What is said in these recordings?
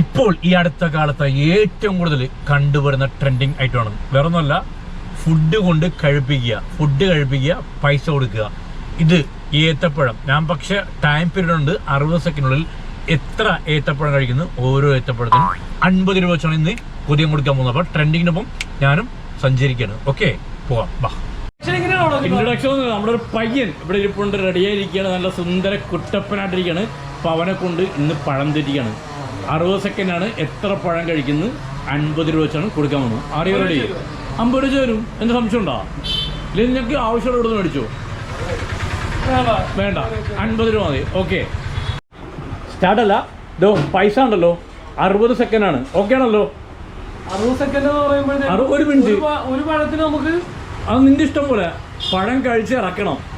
ഇപ്പോൾ ഈ അടുത്ത കാലത്ത് ഏറ്റവും കൂടുതൽ കണ്ടുവരുന്ന ട്രെൻഡിങ് ഐറ്റമാണ് വേറെ ഒന്നുമല്ല ഫുഡ് കൊണ്ട് കഴിപ്പിക്കുക ഫുഡ് കഴിപ്പിക്കുക പൈസ കൊടുക്കുക. ഇത് ഏത്തപ്പഴം. ഞാൻ പക്ഷേ ടൈം പീരീഡ് ഉണ്ട് അറുപത് സെക്കൻഡിനുള്ളിൽ എത്ര ഏത്തപ്പഴം കഴിക്കുന്നു ഓരോ ഏത്തപ്പഴത്തിനും അൻപത് രൂപ വെച്ചാണ് ഇന്ന് പുതിയ കൊടുക്കാൻ പോകുന്നത്. അപ്പോൾ ട്രെൻഡിങ്ങിനൊപ്പം ഞാനും സഞ്ചരിക്കുകയാണ്. ഓക്കെ പോവാം. ബാ ഇൻട്രൊഡക്ഷൻ നമ്മുടെ ഒരു പയ്യൻ ഇവിടെ ഇരിപ്പുണ്ട് റെഡിയായിരിക്കുകയാണ് നല്ല സുന്ദര കുട്ടപ്പനായിട്ടിരിക്കുകയാണ്. അപ്പോൾ അവനെ കൊണ്ട് ഇന്ന് പഴം തെറ്റിക്കുകയാണ്. അറുപത് ആണ് എത്ര പഴം കഴിക്കുന്നത് അൻപത് രൂപ വെച്ചാണ് കൊടുക്കാൻ പോകുന്നത് ആരെയോ റെഡി? അമ്പത് രൂപ വരും എന്ത് സംശയം ഉണ്ടോ? ഇല്ലെങ്കിൽ നിങ്ങൾക്ക് ആവശ്യമുള്ള ഇവിടെ നിന്ന് മേടിച്ചോ? വേണ്ട. അൻപത് രൂപ മതി. ഓക്കെ. സ്റ്റാർട്ടല്ല ഇതോ പൈസ ഉണ്ടല്ലോ. അറുപത് സെക്കൻഡാണ്. ഓക്കെ ആണല്ലോ. അറുപത് സെക്കൻഡ് ഒരു മിനിറ്റ്. ഒരു പ- ഒരു പഴത്തിന് നമുക്ക് അത് നിന്റെ ഇഷ്ടം പോലെ. പഴം കഴിച്ച് ഇറക്കണം.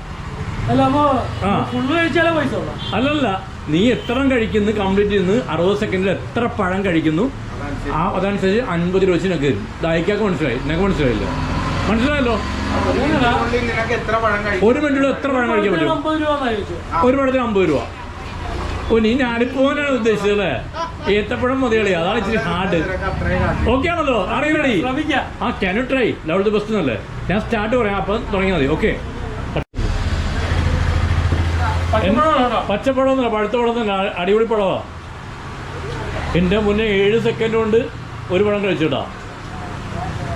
അല്ലല്ല നീ എത്ര കഴിക്കുന്നു കംപ്ലീറ്റ് ചെയ്യുന്നു അറുപത് സെക്കൻഡിൽ എത്ര പഴം കഴിക്കുന്നു ആ അതനുസരിച്ച് അൻപത് രൂപ വെച്ച് നിനക്ക് ദായിക്കാക്ക് മനസ്സിലായി നിനക്ക് മനസ്സിലായില്ല? മനസ്സിലായല്ലോ? നിനക്ക് എത്ര പഴം കഴിക്കും? ഒരു മിനിറ്റിൽ എത്ര പഴം കഴിക്കാൻ പറ്റും? ഒരു പഴത്തിന് അമ്പത് രൂപ. ഓ നീ ഞാനിപ്പോനാണ് ഉദ്ദേശിച്ചത് അല്ലേ? ഏത്തപ്പഴം മതികളി അതാണ് ഇച്ചിരി ഹാർഡ് ഓക്കെ ആണല്ലോ അറിയണടി ശ്രമിക്കാം. ആ can try level the best എന്നല്ലേ ഞാൻ സ്റ്റാർട്ട് പറയാം അപ്പം തുടങ്ങിയാൽ മതി ഓക്കെ പച്ചപ്പഴം എന്നല്ല പഴുത്ത പഴം തന്നെ അടിപൊളി പഴമാ. എന്റെ മുന്നേ ഏഴ് സെക്കൻഡ് കൊണ്ട് ഒരു പഴം കഴിച്ചിട്ടാ.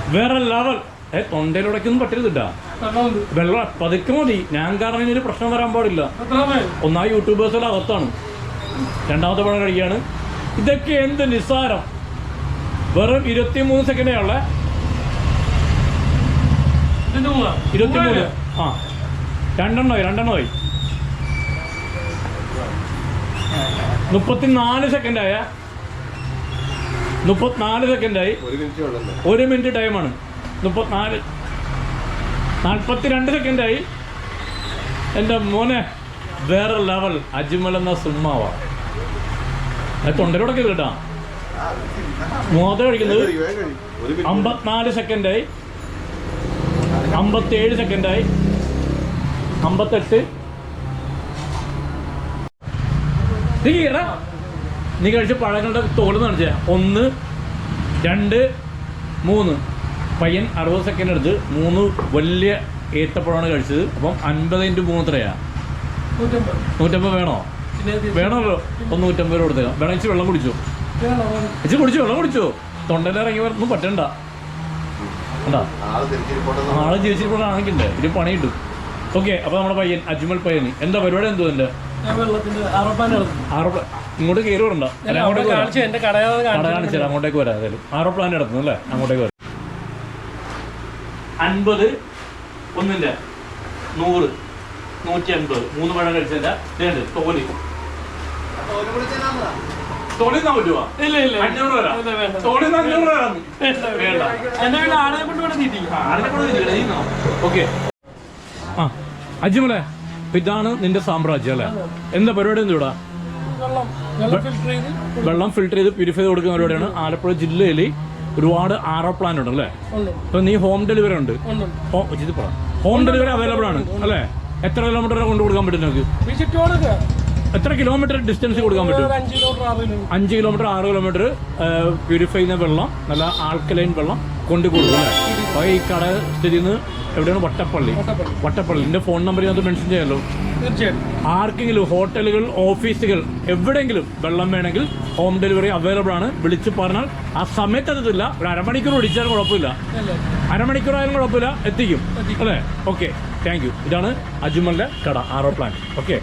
വേറെ ലെവൽ ഏ തൊണ്ടയിലുടക്കൊന്നും പറ്റരുതിട്ടാ വെള്ളം പതുക്കെ മതി. ഞാൻ കാരണം ഇതിന് പ്രശ്നം വരാൻ പാടില്ല. ഒന്നാ യൂട്യൂബേഴ്സിൽ അകത്താണ്. രണ്ടാമത്തെ പഴം കഴിക്കുകയാണ്. ഇതൊക്കെ എന്ത് നിസ്സാരം. വെറും ഇരുപത്തിമൂന്ന് സെക്കൻഡേ ഉള്ളേ. ഇരുപത്തി മൂന്ന് ഇരുപത്തിമൂന്ന്. ആ. രണ്ടെണ്ണമായി രണ്ടെണ്ണമായി. മുപ്പത്തിനാല് സെക്കൻഡായ മുപ്പത്തിനാല് സെക്കൻഡായി ഒരു മിനിറ്റ് ടൈമാണ് മുപ്പത്തിനാല്. നാൽപ്പത്തിരണ്ട് സെക്കൻഡായി എന്റെ മോനെ വേറെ ലെവൽ അജ്മൽ എന്ന സുമ്മാവാ അത് തൊണ്ടയിലൂടെ കേട്ടാ മോത കഴിക്കുന്നത് അമ്പത്തിനാല് സെക്കൻഡായി അമ്പത്തേഴ് സെക്കൻഡായി അമ്പത്തെട്ട്. നീ കീറ നീ കഴിച്ച പഴങ്ങളുടെ തോട് നടിച്ച ഒന്ന് രണ്ട് മൂന്ന്. പയ്യൻ അറുപത് സെക്കൻഡ് എടുത്ത് മൂന്ന് വലിയ ഏത്തപ്പഴമാണ് കഴിച്ചത്. അപ്പം അൻപത് ഇന്റു മൂന്ന് എത്രയാ? നൂറ്റമ്പത്. വേണോ? വേണമല്ലോ. ഒന്ന് നൂറ്റമ്പത് രൂപ കൊടുത്തേക്കാം. വേണം ഇച്ചിരി വെള്ളം കുടിച്ചു. ഇച്ചിരി കുടിച്ചോ? വെള്ളം കുടിച്ചു? തൊണ്ടയിൽ ഇറങ്ങി ഒന്നും പറ്റണ്ട. ആൾ തിരിച്ചിരിപ്പോട്ടെ ആളെ ജീവിച്ചിരിപ്പോഴാണെങ്കിലേ ഇത് പണി കിട്ടും. ഓക്കെ അപ്പൊ നമ്മുടെ പയ്യൻ അജ്മൽ പയ്യൻ എന്താ പരിപാടി എന്തോ ആറോ ഇങ്ങോട്ട് കയറി വരണ്ട. അല്ല, അങ്ങോട്ടേക്ക് വരാം. ഏതായാലും ആറോ പ്ലാൻ നടത്തുന്നു അല്ലേ? അങ്ങോട്ടേക്ക് വരാം. അൻപത് ഒന്നിന്റെ നൂറ് നൂറ്റി അൻപത് മൂന്ന് പഴം കഴിച്ചതിന്റെ ഇതുണ്ട് തോൽ. പറ്റുമോ ഇല്ല ഇല്ല. അഞ്ഞൂറ് വരാം. തോൽ അഞ്ഞൂറ് വരാം. വേണ്ട എന്റെ വീട് ആടിനെ കൊണ്ട് ഇവിടെ കൊണ്ട് ഓക്കെ. ആ അജ്മലെ ഇതാണ് നിന്റെ സാമ്രാജ്യം അല്ലേ? എന്താ പരിപാടി എന്താ വെള്ളം ഫിൽട്ടർ ഫിൽറ്റർ ചെയ്ത് പ്യൂരിഫൈ ചെയ്ത് കൊടുക്കുന്ന പരിപാടിയാണ്. ആലപ്പുഴ ജില്ലയിൽ ഒരുപാട് ആറോ പ്ലാൻ ഉണ്ട് അല്ലേ? അപ്പൊ നീ ഹോം ഡെലിവറി ഉണ്ട്. ഹോ- ഡെലിവറി അവൈലബിൾ ആണ് അല്ലേ? എത്ര കിലോമീറ്റർ കൊണ്ട് കൊടുക്കാൻ പറ്റും നിങ്ങൾക്ക് എത്ര കിലോമീറ്റർ ഡിസ്റ്റൻസ് കൊടുക്കാൻ പറ്റും? ഒരു അഞ്ച് കിലോമീറ്റർ ആറ് കിലോമീറ്റർ അഞ്ച് കിലോമീറ്റർ ആറ് കിലോമീറ്റർ പ്യൂരിഫൈ ചെയ്യുന്ന വെള്ളം നല്ല ആൽക്കലൈൻ വെള്ളം. കൊണ്ടു കൊടുക്കും അല്ലേ അപ്പോൾ ഈ കട സ്ഥിതി എവിടെയാണ്? വട്ടപ്പള്ളി. വട്ടപ്പള്ളി. എന്റെ എന്റെ ഫോൺ നമ്പർ ഞാൻ മെൻഷൻ ചെയ്യാമല്ലോ തീർച്ചയായിട്ടും ആർക്കെങ്കിലും ഹോട്ടലുകൾ ഓഫീസുകൾ എവിടെയെങ്കിലും വെള്ളം വേണമെങ്കിൽ ഹോം ഡെലിവറി അവൈലബിൾ ആണ്. വിളിച്ചു പറഞ്ഞാൽ ആ സമയത്ത് എത്തത്തില്ല. ഒരു അരമണിക്കൂർ വിളിച്ചാലും കുഴപ്പമില്ല. അരമണിക്കൂർ ആയാലും കുഴപ്പമില്ല. എത്തിക്കും. അല്ലേ? ഓക്കെ താങ്ക് യു ഇതാണ് അജ്മലിന്റെ കട ആറോ പ്ലാൻ ഓക്കെ